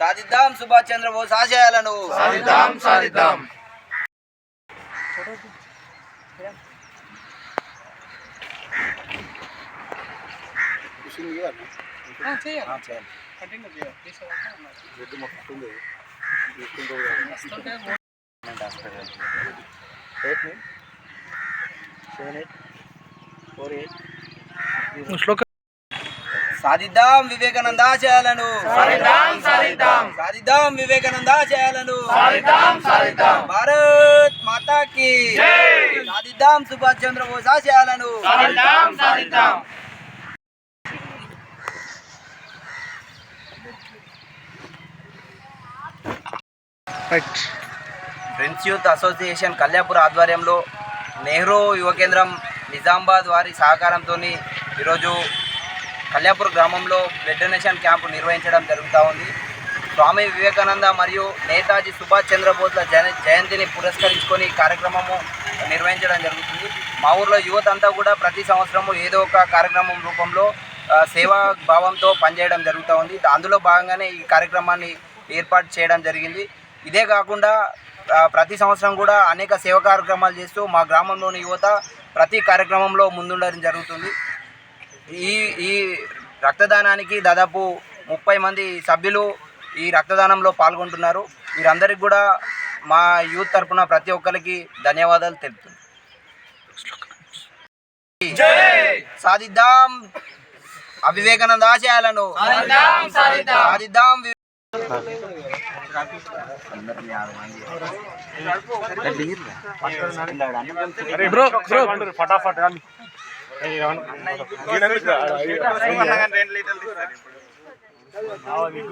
సాధిద్దాం సుభాష్ చంద్రబోస్ ఆశయాలను. సాధిద్దాం సాధిద్దాం. సాధిద్దాం వివేకానంద ఆశయాలను సాధిద్దాం సాధిద్దాం సాధిద్దాం వివేకానంద ఆశయాలను సాధిద్దాం సాధిద్దాం. భారత్ మాతాకి సాధిద్దాం సుభాష్ చంద్రబోస్ ఆశయాలను సాధిద్దాం ఫ్రెండ్స్ యూత్ అసోసియేషన్ కల్యాపూర్ ఆధ్వర్యంలో నెహ్రూ యువ కేంద్రం నిజామాబాద్ వారి సహకారంతో ఈరోజు కళ్యాపూర్ గ్రామంలో బ్లడ్ డొనేషన్ క్యాంపు నిర్వహించడం జరుగుతూ ఉంది. స్వామి వివేకానంద మరియు నేతాజీ సుభాష్ చంద్రబోస్ల జయంతిని పురస్కరించుకొని కార్యక్రమము నిర్వహించడం జరుగుతుంది. మా ఊర్లో యువత అంతా కూడా ప్రతి సంవత్సరము ఏదో ఒక కార్యక్రమం రూపంలో సేవా భావంతో పనిచేయడం జరుగుతూ ఉంది. అందులో భాగంగానే ఈ కార్యక్రమాన్ని ఏర్పాటు చేయడం జరిగింది. ఇదే కాకుండా ప్రతి సంవత్సరం కూడా అనేక సేవా కార్యక్రమాలు చేస్తూ మా గ్రామంలోని యువత ప్రతి కార్యక్రమంలో ముందుండడం జరుగుతుంది. ఈ ఈ రక్తదానానికి దాదాపు ముప్పై మంది సభ్యులు ఈ రక్తదానంలో పాల్గొంటున్నారు. వీరందరికీ కూడా మా యూత్ తరపున ప్రతి ఒక్కరికి ధన్యవాదాలు తెలుపుతున్నాను సాధిద్దాం అవివేకానంద ఆశయాలను సాధిద్దాం. సాధిద్దాం సాధిద్దాం వి-